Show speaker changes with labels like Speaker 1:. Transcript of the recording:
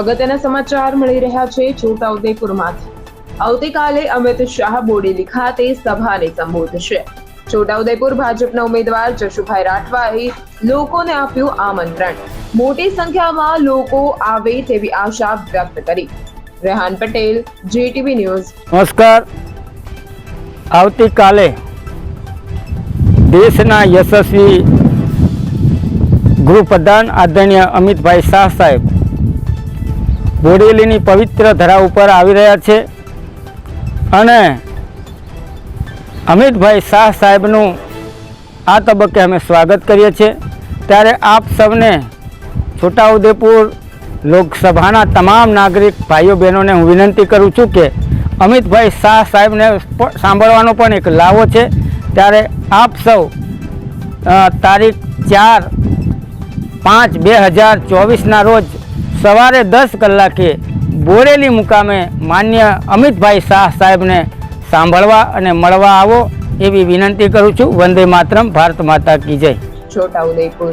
Speaker 1: અગત્યના સમાચાર મળી રહ્યા છે છોટાઉદેપુરમાંથી આવતીકાલે અમિત શાહ બોડેલી ખાતે સભાને સંબોધશે. છોટાઉદેપુર ભાજપના ઉમેદવાર જશુભાઈ રાઠવાએ લોકોને આપ્યું આમંત્રણ. મોટી સંખ્યામાં લોકો આવે તેવી આશા વ્યક્ત કરી. Rehan Patel, JTV news.
Speaker 2: નમસ્કાર. આવતીકાલે દેશના યશસ્વી ગૃહપ્રધાન આદરણીય અમિતભાઈ શાહ સાહેબ બોડેલીની પવિત્ર ધરા ઉપર આવી રહ્યા છે. અને અમિતભાઈ શાહ સાહેબનું આ તબક્કે અમે સ્વાગત કરીએ છીએ. ત્યારે આપ સૌને છોટાઉદેપુર લોકસભાના તમામ નાગરિક ભાઈઓ બહેનોને હું વિનંતી કરું છું કે અમિતભાઈ શાહ સાહેબને સાંભળવાનો પણ એક લાવો છે. ત્યારે આપ સૌ તારીખ ચાર પાંચ બે હજાર ચોવીસના રોજ સવારે દસ કલાકે બોરેલી મુકામે માન્ય અમિતભાઈ શાહ સાહેબને સાંભળવા અને મળવા આવો એવી વિનંતી કરું છું. વંદે માતરમ, ભારત માતા કી જય.
Speaker 1: છોટાઉદેપુર